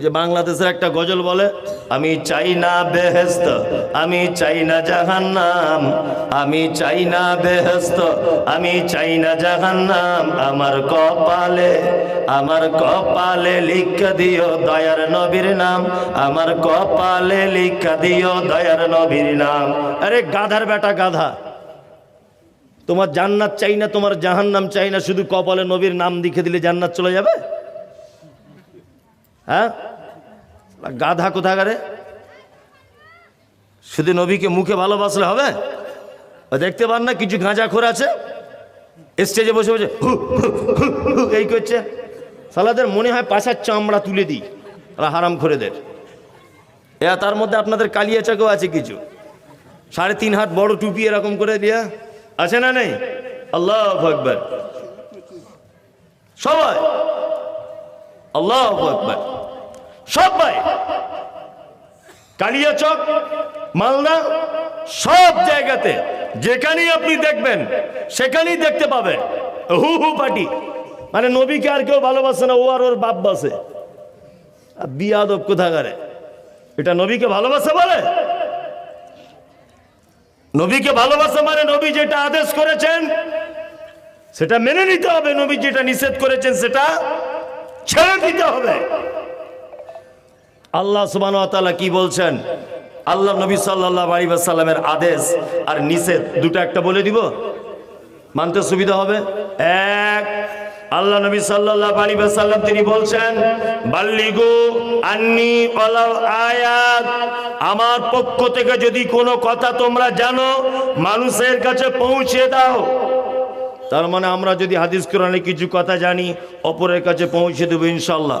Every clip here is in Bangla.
ওই যে বাংলাদেশের একটা গজল বলে, আমি চাই না বেহেস্ত আমি চাই না জাহান্নাম, আমি চাই না বেহেস্ত আমি চাই না জাহান্নাম, আমার কপালে আমার কপালে লিখা দিও দয়ার নবীর নাম, আমার কপালে লিখা দিও দয়ার নবীর নাম। আরে গাধার বেটা গাধা, তোমার জান্নাত চাই না, তোমার জাহান্নাম চাই না, শুধু কপালে নবীর নাম লিখে দিলে জান্নাত চলে যাবে? হ্যাঁ? গাধা কোথাকারে? শুধু নবীকে মুখে ভালোবাসলে হবে? দেখতে পান না, কিছু গাঁজা খোর আছে? স্টেজে বসে বসে এই করছে। সালাদের মনে হয় পাশার চামড়া তুলে দিই হারাম খোরেদের। এ তার মধ্যে আপনাদের কালিয়া চাকেও আছে কিছু। সাড়ে তিন হাত বড় টুপি এরকম করে দিয়া আছে না নেই? আল্লাহ সবাই। আল্লাহ আকবর। সবাই। কালিয়াচক মালদা, সব জায়গাতে যেখানেই আপনি দেখবেন, সেখানেই দেখতে পাবেন হু হু পার্টি। মানে নবীকে আর কেউ ভালোবাসে না, ও আর ওর বাপ বাসে। বিয়াদব কোথাকারে? এটা নবীকে ভালোবাসে বলে? নবীকে ভালোবাসা মানে নবী যেটা আদেশ করেছেন, সেটা মেনে নিতে হবে। নবী যেটা নিষেধ করেছেন, সেটা ছেড়ে দিতে হবে। আল্লাহ সুবান কি বলছেন? আল্লাহ নবী সাল্লাহ আলিবাসাল্লামের আদেশ আর নিষেধ দুটো একটা বলে দিব। মানতে সুবিধা হবে? এক, আল্লাহ নবী সাল্লাহ আলিবাসাল্লাম তিনি বলছেন, বাল্লিগু আন্নি অলাও আয়াত। আমার পক্ষ থেকে যদি কোনো কথা তোমরা জানো, মানুষের কাছে পৌঁছে দাও। তার মানে আমরা যদি হাদিস কোরআনে কিছু কথা জানি, অপরের কাছে পৌঁছে দেবো ইনশাল্লাহ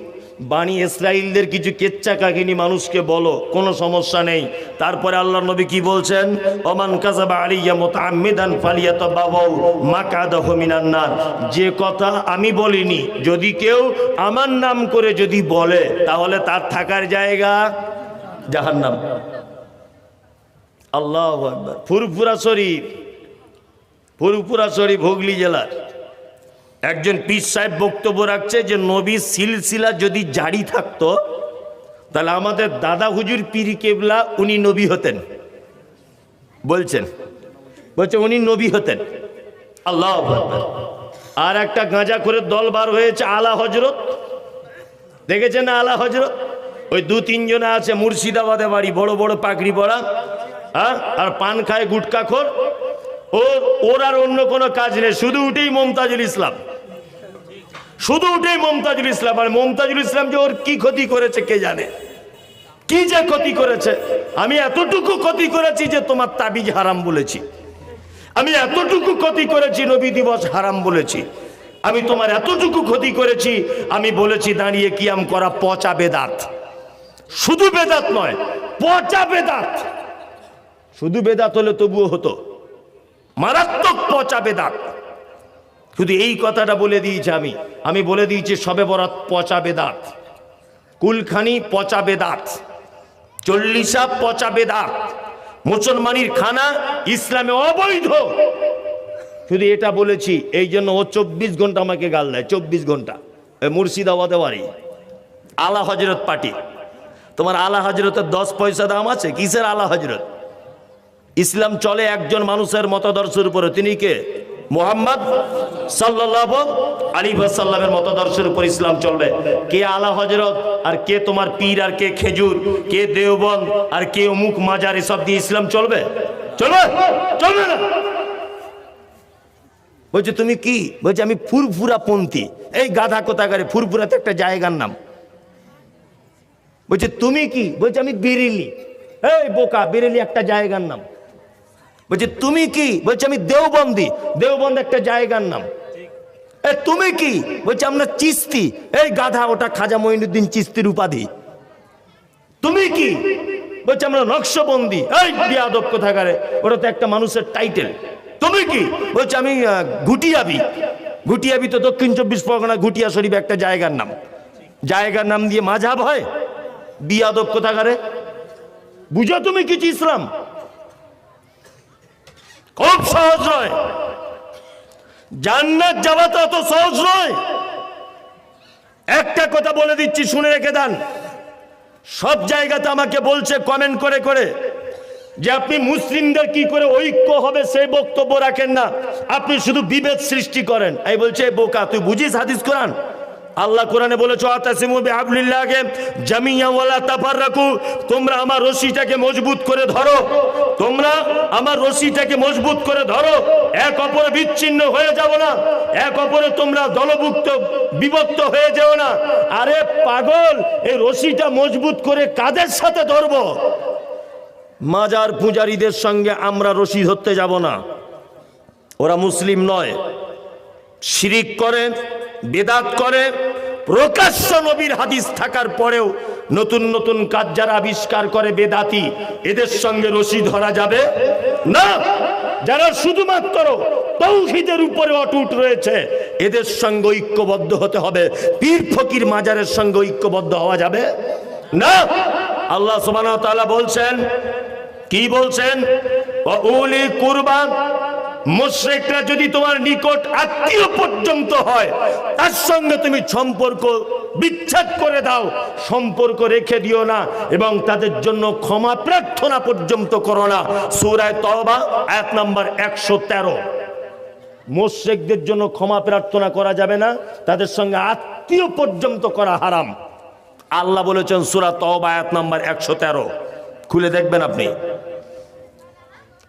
বাণী ইসরায়েলদের কিছু কেচ্চা কাহিনী মানুষকে বলো, কোনো সমস্যা নেই। তারপরে আল্লাহ নবী কি বলছেন? ওমান কাজাবা আলিয়া মুতাআম্মিদান ফালিয়াতাবাওয়া মাকাদাহু মিনান নার। যে কথা আমি বলিনি, যদি কেউ আমার নাম করে যদি বলে, তাহলে তার থাকার জায়গা জাহান্নাম। আল্লাহ ফুরফুরা শরীফ ফুরফুরা শরীফ হুগলি জেলার। একজন পীর সাহেব বক্তব্য রাখছে যে নবীর সিলসিলা যদি জারি থাকতো, তাহলে আমাদের দাদা হুজুর পীর কেবলা উনি নবী হতেন। বলছেন। বলছে উনি নবী হতেন। আল্লাহ। আর একটা গাঁজা করে দল বার হয়েছে আলা হজরত দেখেছেন আলা হজরত ওই দু তিনজনে আছে মুর্শিদাবাদে বাড়ি, বড় বড় পাকড়ি পড়া হ্যাঁ? আর পান খায় গুটকা খোর। ওর আর অন্য কোনো কাজ নেই, শুধু উঠেই মমতাজুল ইসলাম। শুধু উঠেই মমতাজুল ইসলাম, আর মমতাজুল ইসলাম যে ওর কি ক্ষতি করেছে কে জানে? কি যে ক্ষতি করেছে? আমি এতটুকু ক্ষতি করেছি যে তোমার তাবিজ হারাম বলেছি। আমি এতটুকু ক্ষতি করেছি, নবী দিবস হারাম বলেছি। আমি তোমার এতটুকু ক্ষতি করেছি, আমি বলেছি দাঁড়িয়ে কিয়াম করা পচা বেদাত। শুধু বেদাত নয়, পচা বেদাত। শুধু বেদাত হলে তবুও হতো। মারাত্মক পচা বেদাত। শুধু এই কথাটা বলে দিয়েছি আমি। আমি বলে দিয়েছি, সবে বরাত পচা বেদাত। কুলখানি পচা বেদাত। চল্লিশা পচা বেদাত। মুসলমানির খানা ইসলামে অবৈধ। শুধু এটা বলেছি, এই জন্য ও চব্বিশ ঘণ্টা আমাকে গাল দেয়, চব্বিশ ঘণ্টা। মুর্শিদাবাদে বাড়ি। আলা হজরত পার্টি। তোমার আলা হজরতের দশ পয়সা দাম আছে? কিসের আলা হজরত ইসলাম চলে একজন মানুষের মতাদর্শের উপরে। তিনি কে? মোহাম্মদ সাল্লাহ আলী সাল্লামের মতাদর্শের উপর ইসলাম চলবে। কে আলা হজরত আর কে তোমার পীর, আর কে খেজুর, কে দেওবন্দ, আর কে অমুক মাজার, এসব দিয়ে ইসলাম চলবে? চলবে? চলবে না? বলছে, তুমি কি? বলছে, আমি ফুরফুরা পন্থী। এই গাধা কোথাকারে? ফুরফুরাতে একটা জায়গার নাম। বলছে, তুমি কি? বলছে, আমি বেরেলি। এই বোকা, বেরেলি একটা জায়গার নাম। বলছে, তুমি কি? বলছে, আমি দেওবন্দি। দেওবন্দ একটা জায়গার নাম। এ, তুমি কি? বলছে, আমরা চিস্তি। এই গাধা, ওটা খাজা মঈনুদ্দিন চিস্তির উপাধি। তুমি কি? বলছে, আমরা নকশবন্দি। এই বিয়াদব কোথাকারে, ওটা তো একটা মানুষের টাইটেল। তুমি কি? বলছে, আমি ঘুটিয়াবি। ঘুটিয়াবি তো দক্ষিণ চব্বিশ পরগনা ঘুটিয়া শরীফ একটা জায়গার নাম। জায়গার নাম দিয়ে মাঝাব হয়। বিয়াদব কোথাকারে? বুঝো তুমি কিছু ইসলাম খুব সহজ নয়। জান্নাত যাওয়া তো অত সহজ নয়। একটা কথা বলে দিচ্ছি, শুনে রেখে দেন। সব জায়গাতে আমাকে বলছে কমেন্ট করে করে, যে আপনি মুসলিমদের কি করে ঐক্য হবে সেই বক্তব্য রাখেন না। আপনি শুধু বিভেদ সৃষ্টি করেন। এই বলছে বোকা, তুই বুঝিস হাদিস কোরআন? আল্লাহ কোরআনে বলেছ আতাসিমু বিহাবলিল্লাহকে জামিয়া ওয়ালা তাফাররাকু। তোমরা আমার রশিটাকে মজবুত করে ধরো। তোমরা আমার রশিটাকে মজবুত করে ধরো। এক অপরে বিচ্ছিন্ন হয়ে যাও না। এক অপরে তোমরা দলভুক্ত, বিভক্ত হয়ে যেও না। আরে পাগল, এই রশিটা মজবুত করে কাদের সাথে ধরবো? মাজার পূজারীদের সঙ্গে আমরা রশি ধরতে যাব না। ওরা মুসলিম নয়। শিরিক করে, বেদাত করে প্রকাশ্য নবীর হাদিস থাকার পরেও নতুন নতুন কাজ যারা আবিষ্কার করে বেদাতি, এদের সঙ্গে রশি ধরা যাবে না। যারা শুধুমাত্র তৌহিদের উপরে অটুট রয়েছে, এদের সঙ্গে ঐক্যবদ্ধ হতে হবে। পীর ফকির মাজারের সঙ্গে ঐক্যবদ্ধ হওয়া যাবে না। আল্লাহ সুবহানাহু ওয়া তাআলা বলছেন, কি বলছেন? কুরবান মুশরিকরা যদি তোমার নিকট আত্মীয় পর্যন্ত হয়, তার সঙ্গে তুমি সম্পর্ক বিচ্ছেদ করে দাও, সম্পর্ক রেখে দিও না এবং তাদের জন্য ক্ষমা প্রার্থনা পর্যন্ত করো না। সূরায়ে তওবা, আয়াত নাম্বার একশো তেরো। মোশেকদের জন্য ক্ষমা প্রার্থনা করা যাবে না, তাদের সঙ্গে আত্মীয় পর্যন্ত করা হারাম। আল্লাহ বলেছেন সুরা তওবা, আয়াত নাম্বার একশো তেরো। খুলে দেখবেন আপনি।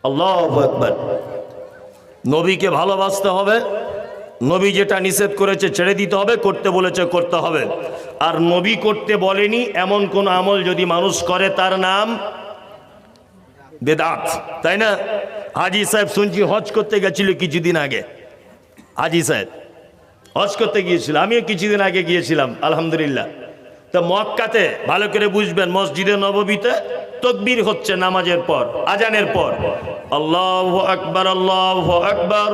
আল্লাহ একবার নবীকে ভালোবাসতে হবে। নবী যেটা নিষেধ করেছে ছেড়ে দিতে হবে, করতে বলেছে করতে হবে। আর নবী করতে বলেনি এমন কোন আমল যদি মানুষ করে, তার নাম বেদাত, তাই না? হাজি সাহেব শুনছি হজ করতে গেছিল কিছুদিন আগে। হাজি সাহেব, হজ করতে গিয়েছিল। আমিও কিছুদিন আগে গিয়েছিলাম, আলহামদুলিল্লাহ। তো মক্কাতে, ভালো করে বুঝবেন, মসজিদে নববীতে তদ্বির হচ্ছে নামাজের পর, আজানের পর। আল্লাহ আকবর আল্লাহ আকবর।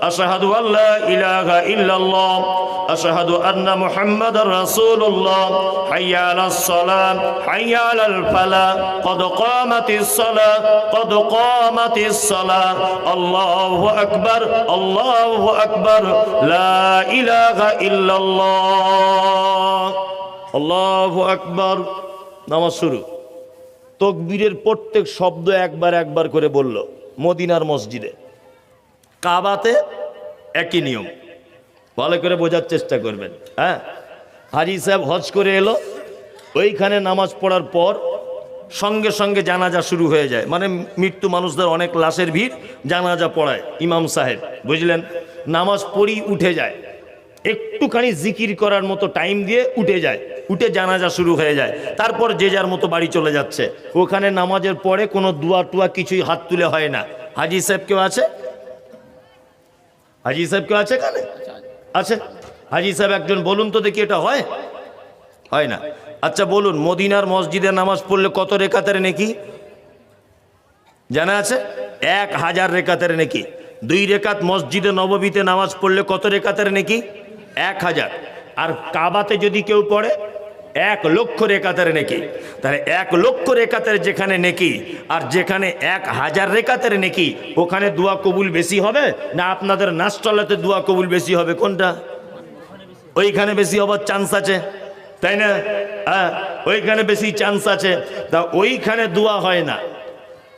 আশাহাদু আল্লাহ ইলাহা ইল্লাল্লাহ। আশাহাদু আন্না মুহাম্মাদ রাসূলুল্লাহ। হাইয়া আলাস সালাম, হাইয়া আলাল ফালা। কদ কামাতিস সালাহ কদ কামাতিস সালাহ আল্লাহু আকবার, আল্লাহ আকবর। লা ইলাহা ইল্লাল্লাহ। আল্লাহু আকবর। নামাজ শুরু। তকবীরের প্রত্যেক শব্দ একবার একবার করে বলল, মদিনার মসজিদে। কাবাতে একই নিয়ম। ভালো করে বোঝার চেষ্টা করবেন হ্যাঁ? হাজি সাহেব হজ করে এলো, ওইখানে নামাজ পড়ার পর সঙ্গে সঙ্গে জানাজা শুরু হয়ে যায়। মানে মৃত্যু মানুষদের অনেক লাশের ভিড়, জানাজা পড়ায় ইমাম সাহেব, বুঝলেন? নামাজ পড়ি উঠে যায়। একটুখানি জিকির করার মতো টাইম দিয়ে উঠে যায়। উঠে জানাজা শুরু হয়ে যায়। তারপর যে যার মতো বাড়ি চলে যাচ্ছে। ওখানে নামাজের পরে কোনো দুয়া টুয়া কিছুই হাত তুলে হয় না। হাজি সাহেব কেউ আছে? হাজি সাহেব কেউ আছে এখানে? আছে? হাজি সাহেব একজন, বলুন তো দেখি এটা হয়? হয় না। আচ্ছা বলুন, মদিনার মসজিদে নামাজ পড়লে কত রেখাতের নাকি? জানা আছে? এক হাজার রেখাতের নাকি। দুই রেখাত মসজিদে নববীতে নামাজ পড়লে কত রেখাতের নাকি? এক হাজার। আর কাবাতে যদি কেউ পড়ে এক লক্ষ রেখাতের নেকি। তাহলে এক লক্ষ রেখাতের যেখানে নেকি আর যেখানে এক হাজার রেখাতের নেকি, ওখানে দোয়া কবুল বেশি হবে না আপনাদের নাচটলাতে দোয়া কবুল বেশি হবে? কোনটা? ওইখানে বেশি হবার চান্স আছে, তাই না? হ্যাঁ ওইখানে বেশি চান্স আছে। তা ওইখানে দোয়া হয় না।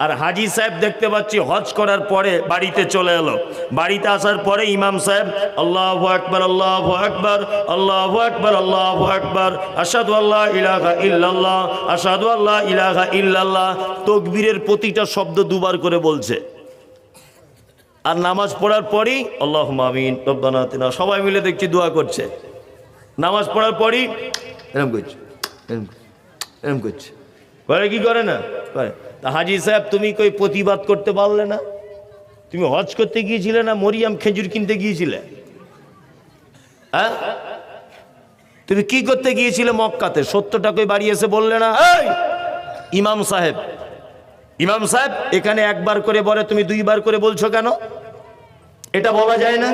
আর হাজি সাহেব দেখতে পাচ্ছি হজ করার পরে বাড়িতে চলে এলো। বাড়িতে আসার পরে ইমাম সাহেব, আল্লাহ আকবর আল্লাহ আকবর আল্লাহ আকবর আল্লাহ আকবর আসাদু আল্লাহ ইলাহা ইল্লাল্লাহ আসাদু আল্লাহ ইলাহা ইল্লাল্লাহ। তকবীরের প্রতিটা শব্দ দুবার করে বলছে। আর নামাজ পড়ার পরই আল্লাহ মামিন রব্বানা সবাই মিলে দেখছি দোয়া করছে। নামাজ পড়ার পরই, এরম করছে, এরম এরম করছে। করে কি করে না? করে তা হাজি সাহেব, তুমি কই প্রতিবাদ করতে পারলে না? তুমি হজ করতে গিয়েছিলে না মরিয়াম খেজুর কিনতে গিয়েছিলে? হ্যাঁ? তুমি কি করতে গিয়েছিলে মক্কাতে? সত্যটা কই বাড়ি এসে বললে না? ইমাম সাহেব ইমাম সাহেব, এখানে একবার করে বলে, তুমি দুইবার করে বলছো কেন? এটা বলা যায় না?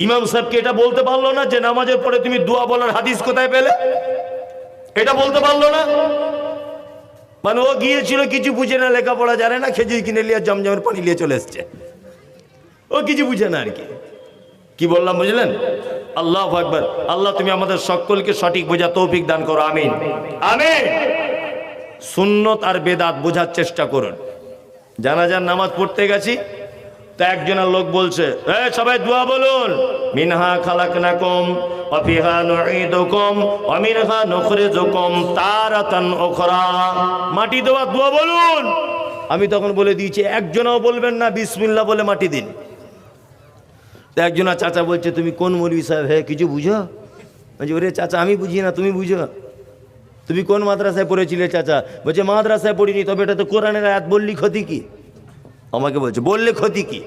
ইমাম সাহেবকে এটা বলতে পারল না যে নামাজের পরে তুমি দোয়া বলার হাদিস কোথায় পেলে? এটা বলতে পারল না? মানে ও গিয়েছিল কিছু বুঝে না লেখাপড়া জানে না খেজুর কিনে নিয়ে জমজমের পানি নিয়ে চলে এসছে। ও কিছু বুঝে না আর কি। কি বললাম বুঝলেন? আল্লাহ আকবর। আল্লাহ তুমি আমাদের সকলকে সঠিক বোঝা তৌফিক দান করো আমিন। আমিন। সুন্নত আর বেদাত বোঝার চেষ্টা করুন। জানাজার নামাজ পড়তে গেছি তা একজনের লোক বলছে, এ, সবাই দোয়া বলুন। মিনহা খালাকনাকুম অফিহা নুঈদুকুম ওয়া মিনহা নুখরিজুকুম তারাতান উখরা। মাটি দেওয়া দোয়া বলুন। আমি তখন বলে দিয়েছি, একজনও বলবেন না, বিসমিল্লাহ বলে মাটি দিন। তা একজন চাচা বলছে, তুমি কোন মৌলবি সাহেব? হ্যাঁ কিছু বুঝো? বলছি, ওরে চাচা, আমি বুঝি না, তুমি বুঝো। তুমি কোন মাদ্রাসায় পড়েছিলে চাচা? বলছে, মাদ্রাসায় পড়িনি, তবে এটা তো কোরআনের আয়াত বললি ক্ষতি কি? আমাকে বলছে, বললে ক্ষতি কি?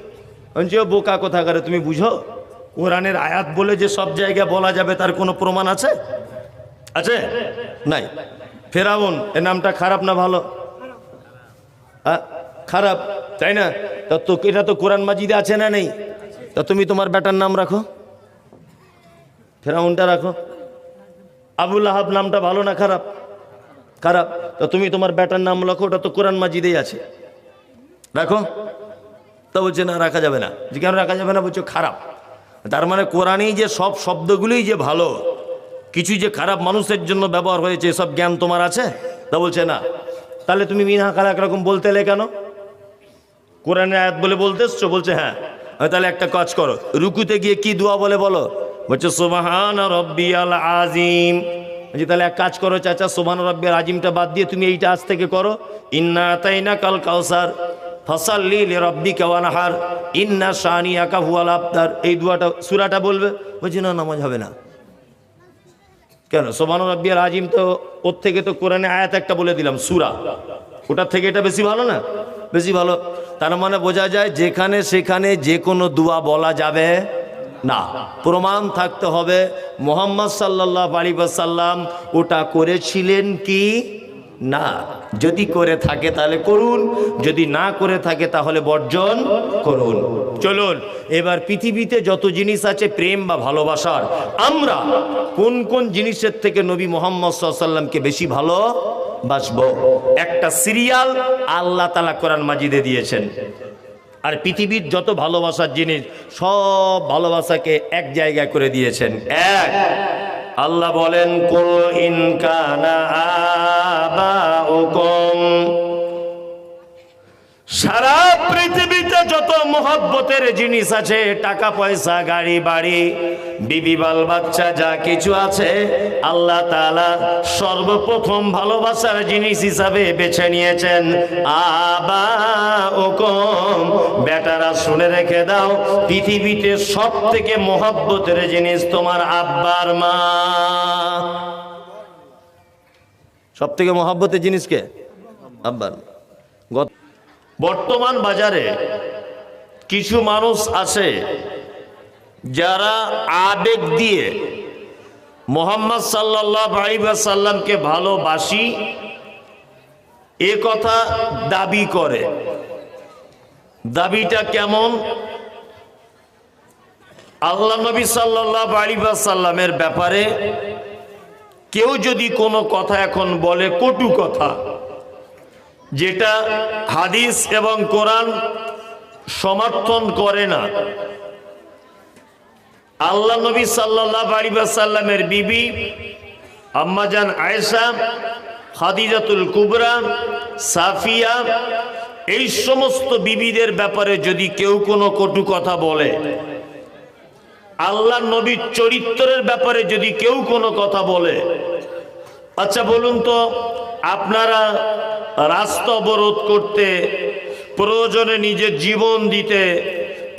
বলছে, ও বোকা কথা করে তুমি বুঝো? কোরআনের আয়াত বলে যে সব জায়গায় বলা যাবে, তার কোনো প্রমাণ আছে? আছে? নাই। ফেরাউন, এর নামটা খারাপ না ভালো? খারাপ, তাই না? তা তো, এটা তো কোরআন মাজিদে আছে না নেই? তা তুমি তোমার বেটার নাম রাখো। ফেরাউনটা রাখো। আবুল আহাব নামটা ভালো না খারাপ? খারাপ। তা তুমি তোমার বেটার নাম রাখো, ওটা তো কোরআন মাজিদেই আছে। রাখো। তা বলছে, না, রাখা যাবে না। যে, কেন রাখা যাবে না? বলছো, খারাপ। তার মানে কোরআনেই যে সব শব্দগুলোই যে ভালো কিছু যে খারাপ মানুষের জন্য ব্যবহার হয়েছে সব জ্ঞান তোমার আছে? তা বলছে, না। তাহলে তুমি মিনহা খালা একরকম বলতে এলে কেন? কোরআনের আয়াত বলে বলতে এসছো? বলছে হ্যাঁ। তাহলে একটা কাজ করো, রুকুতে গিয়ে কি দোয়া বলে বলো? বলছে, সোবাহান রব্বিয়াল আজিম বলছি, তাহলে এক কাজ করো, চাচা সোবান রব্বিয়াল আজিমটা বাদ দিয়ে তুমি এইটা আজ থেকে করো। ইন্না তাইনা কাল কাউসার ফসাল্লি লি রব্বিকা ওয়ানহার, ইন্না শানিয়াকা হুয়াল আবতার এই দুয়াটা, সূরাটা বলবে? বলছি, না, নামাজ হবে না। কেন? সোবান রব্বিয়াল আজিম তো, ওর থেকে তো কোরআনে আয়াত একটা বলে দিলাম, সুরা। ওটার থেকে এটা বেশি ভালো না? বেশি ভালো। তার মানে বোঝা যায়, যেখানে সেখানে যে কোনো দোয়া বলা যাবে না। প্রমাণ থাকতে হবে, মোহাম্মদ সাল্লাহ আলী সাল্লাম ওটা করেছিলেন কি? না। যদি করে থাকে তাহলে করুন, যদি না করে থাকে তাহলে বর্জন করুন। চলুন, এবার পৃথিবীতে যত জিনিস আছে প্রেম বা ভালোবাসার, আমরা কোন কোন জিনিসের থেকে নবী মোহাম্মদ সাল্লামকে বেশি ভালো বাসবো? একটা সিরিয়াল আল্লাহ তালা কোরআন মাজিদে দিয়েছেন। আর পৃথিবীর যত ভালোবাসার জিনিস, সব ভালোবাসাকে এক জায়গায় করে দিয়েছেন। এক। আল্লাহ বলেন, কুল ইনকানা সারা পৃথিবীতে যত মহব্বতের জিনিস আছে, টাকা, পয়সা, গাড়ি, বাড়ি, বিবি, বাল, বাচ্চা, যা কিছু আছে, আল্লাহ তাআলা সর্বপ্রথম ভালোবাসার জিনিস হিসাবে বেছে নিয়েছেন। আবা ওকম বেটারা শুনে রেখে দাও, পৃথিবীতে সব থেকে মহব্বতের জিনিস তোমার আব্বার মা। সব থেকে মহব্বতের জিনিসকে আব্বার বর্তমান বাজারে কিছু মানুষ আছে যারা আবেগ দিয়ে মোহাম্মদ সাল্লাহ সাল্লামকে ভালোবাসি, এ কথা দাবি করে। দাবিটা কেমন? আল্লাহ নবী সাল্লাহ সাল্লামের ব্যাপারে কেউ যদি কোনো কথা এখন বলে কটু কথা, যেটা হাদিস এবং কোরআন সমর্থন করে না, আল্লাহ নবী সাল্লাহ আলী সাল্লামের বিবি আম্মাজান আয়েশা, খাদিজাতুল কুবরা, সাফিয়া এই সমস্ত বিবিদের ব্যাপারে যদি কেউ কোনো কটু কথা বলে, আল্লাহ নবীর চরিত্রের ব্যাপারে যদি কেউ কোনো কথা বলে আচ্ছা বলুন তো, আপনারা রাস্তা অবরোধ করতে, প্রয়োজনে নিজের জীবন দিতে,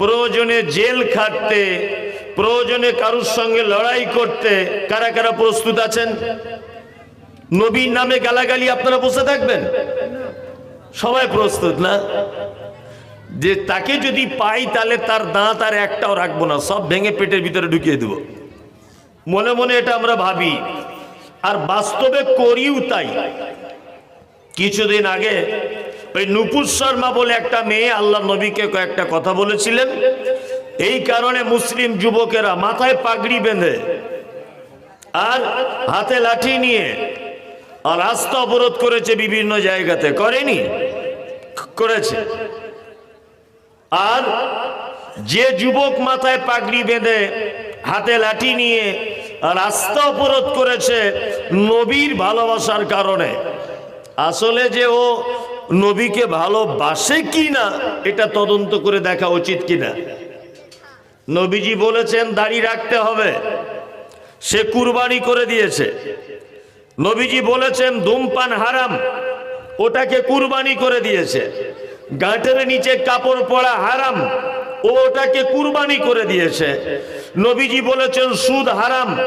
প্রয়োজনে জেল খাটতে, প্রয়োজনে কারুর সঙ্গে লড়াই করতে, কারা কারা প্রস্তুত আছেন? নবীর নামে গালাগালি আপনারা বসে থাকবেন? সবাই প্রস্তুত, না? যে তাকে যদি পাই, তাহলে তার দাঁত আর একটাও রাখব না, সব ভেঙে পেটের ভিতরে ঢুকিয়ে দেব। মনে মনে এটা আমরা ভাবি, আর বাস্তবে করিও তাই। কিছুদিন আগে ওই নুপুর শর্মা বলে একটা মেয়ে আল্লাহ নবীকে কয়েকটা কথা বলেছিলেন। এই কারণে মুসলিম যুবকেরা মাথায় পাগড়ি বেঁধে আর হাতে লাঠি নিয়ে আর রাস্তা অবরোধ করেছে বিভিন্ন জায়গাতে। করেনি? করেছে। আর যে যুবক মাথায় পাগড়ি বেঁধে হাতে লাঠি নিয়ে রাস্তা অবরোধ করেছে নবীর ভালোবাসার কারণে। আসলে যে ও নবীকে ভালোবাসে কি না এটা তদন্ত করে দেখা উচিত কিনা। নবীজি বলেছেন, দাড়ি রাখতে হবে। সে কুরবানি করে দিয়েছে। নবীজি বলেছেন, ধূমপান হারাম। ওটাকে কুরবানি করে দিয়েছে। গাঁটের নিচে কাপড় পরা হারাম। ও ওটাকে কুরবানি করে দিয়েছে। নবীজি বলেছেন, সুদ হারাম।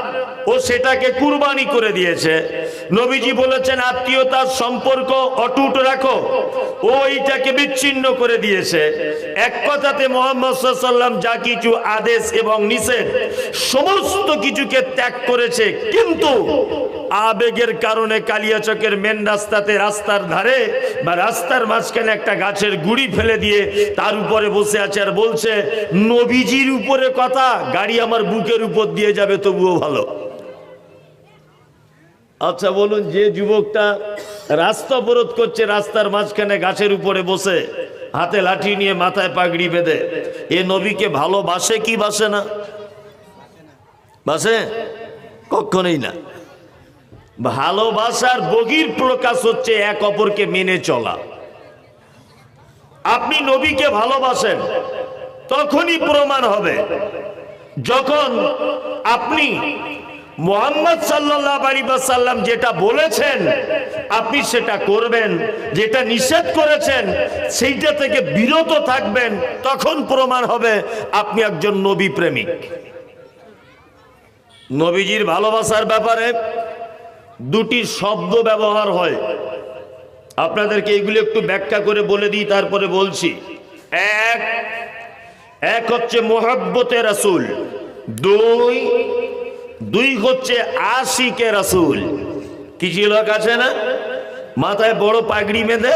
ও সেটাকে কুরবানি করে দিয়েছে। নবীজি বলেছেন, আত্মীয়তার সম্পর্ক অটুট রাখো। ও বিচ্ছিন্ন করে দিয়েছে। এক কথাতে মোহাম্মদ যা কিছু আদেশ এবং নিষেধ, সমস্ত কিছুকে ত্যাগ করেছে। কিন্তু আবেগের কারণে কালিয়াচকের মেন রাস্তাতে রাস্তার ধারে বা রাস্তার মাঝখানে একটা গাছের গুড়ি ফেলে দিয়ে তার উপরে বসে আছে আর বলছে, নবীজির উপরে কথা, গাড়ি আমার বুকের উপর দিয়ে যাবে, তবুও ভালো। আচ্ছা বলুন, যে যুবকটা রাস্তা অবরোধ করছে, রাস্তার মাঝখানে গাছের উপরে বসে, হাতে লাঠি নিয়ে মাথায় পাগড়ি বেঁধে, এ নবীকে ভালোবাসে কি বাসে না? বাসে? কখনোই না। ভালোবাসার বগির প্রকাশ হচ্ছে এক অপরকে মেনে চলা। আপনি নবীকে ভালোবাসেন, তখনই প্রমাণ হবে। যখন আপনি মোহাম্মদ সাল্লাহ সাল্লাম যেটা বলেছেন, আপনি সেটা করবেন। যেটা নিষেধ করেছেন, সেইটা থেকে বিরত থাকবেন, তখন প্রমাণ হবে আপনি একজন নবী প্রেমিক। নবীজির ভালোবাসার ব্যাপারে দুটি শব্দ ব্যবহার হয়। আপনাদেরকে এগুলো একটু ব্যাখ্যা করে বলে দিই, তারপরে বলছি। এক এক হচ্ছে মোহাব্বতে রাসুল, দুই দুই হচ্ছে আশিকে রাসুল। কিছু লোক আছে না? মাথায় বড় পাগড়ি বেঁধে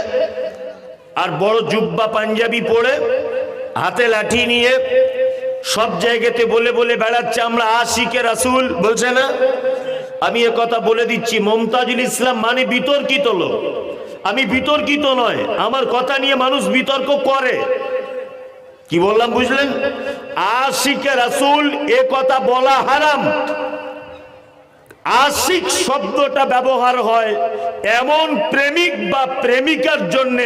আর বড় জুব্বা পাঞ্জাবি পরে হাতে লাঠি নিয়ে সব জায়গাতে বলে বলে বেড়াচ্ছে, আমরা আশিকে রাসুল। বলছে না? আমি এ কথা বলে দিচ্ছি, মমতাজুল ইসলাম মানে বিতর্কিত লোক। আমি বিতর্কিত নয়, আমার কথা নিয়ে মানুষ বিতর্ক করে। কি বললাম, বুঝলেন? আশিকে রাসুল, এ কথা বলা হারাম। আশিক শব্দটা ব্যবহার হয় এমন প্রেমিক বা প্রেমিকার জন্য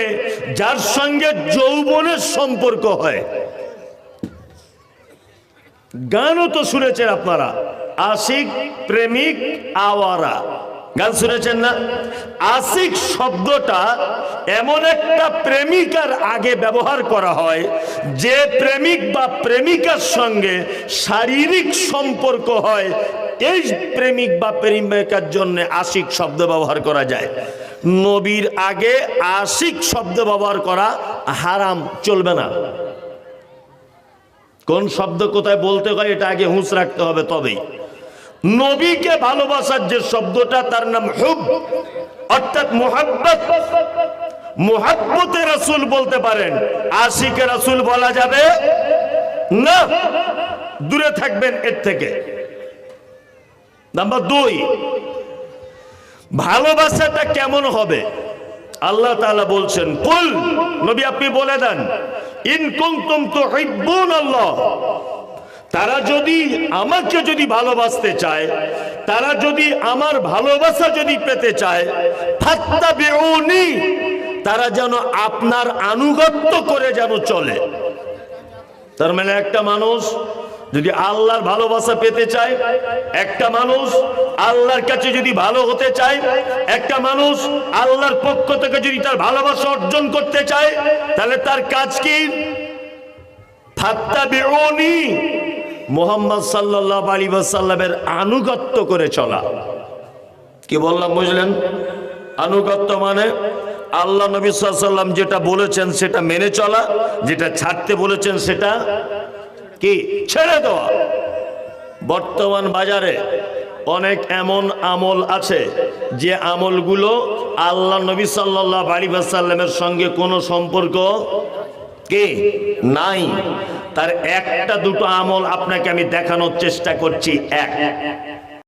যার সঙ্গে যৌবনের সম্পর্ক হয়। গানও তো শুনেছেন আপনারা। আশিক, প্রেমিক, আওয়ারা। গান শুনেছেন না? আশিক শব্দটা এমন একটা প্রেমিকার আগে ব্যবহার করা হয়, যে প্রেমিক বা প্রেমিকার সঙ্গে শারীরিক সম্পর্ক হয় এই প্রেমিক বা প্রেমিকার জন্য আশিক শব্দ ব্যবহার করা যায়। নবীর আগে আশিক শব্দ ব্যবহার করা হারাম, চলবে না। কোন শব্দ কোথায় বলতে হয়, এটা আগে হুঁশ রাখতে হবে তবেই। নবীকে ভালোবাসার যে শব্দটা, তার নাম হুব। অর্থাৎ মোহাব্বত। মোহাব্বতে রাসুল বলতে পারেন। আশিকে রাসুল বলা যাবে না। দূরে থাকবেন এর থেকে। নাম্বার দুই, ভালোবাসাটা কেমন হবে? আল্লাহ তাআলা বলছেন, কুল, নবী আপনি বলে দেন, ইন কুনতুম আল্লাহ। তারা যদি আমাকে যদি ভালোবাসতে চায়, তারা যদি আমার ভালোবাসা যদি পেতে চায় তারা যেন আপনার আনুগত্য করে যেন চলে। তার মানে একটা মানুষ যদি আল্লাহর ভালোবাসা পেতে চায়, একটা মানুষ আল্লাহর কাছে যদি ভালো হতে চায়, একটা মানুষ আল্লাহর পক্ষ থেকে যদি তার ভালোবাসা অর্জন করতে চায়, তাহলে তার কাজ কি? মোহাম্মদ সাল্লাল্লাহু আলাইহি ওয়াসাল্লামের আনুগত্য করে চলা। কি বললাম বুঝলেন? আনুগত্য মানে আল্লাহ নবী সাল্লাম যেটা বলেছেন সেটা মেনে চলা, যেটা ছাড়তে বলেছেন সেটা কি? ছেড়ে দেওয়া বর্তমান বাজারে অনেক এমন আমল আছে যে আমলগুলো আল্লাহ নবী সাল্লাহ আলী সাল্লামের সঙ্গে কোনো সম্পর্ক কে? নাই। তার একটা দুটো আমল আপনাকে আমি দেখানোর চেষ্টা করছি, এক।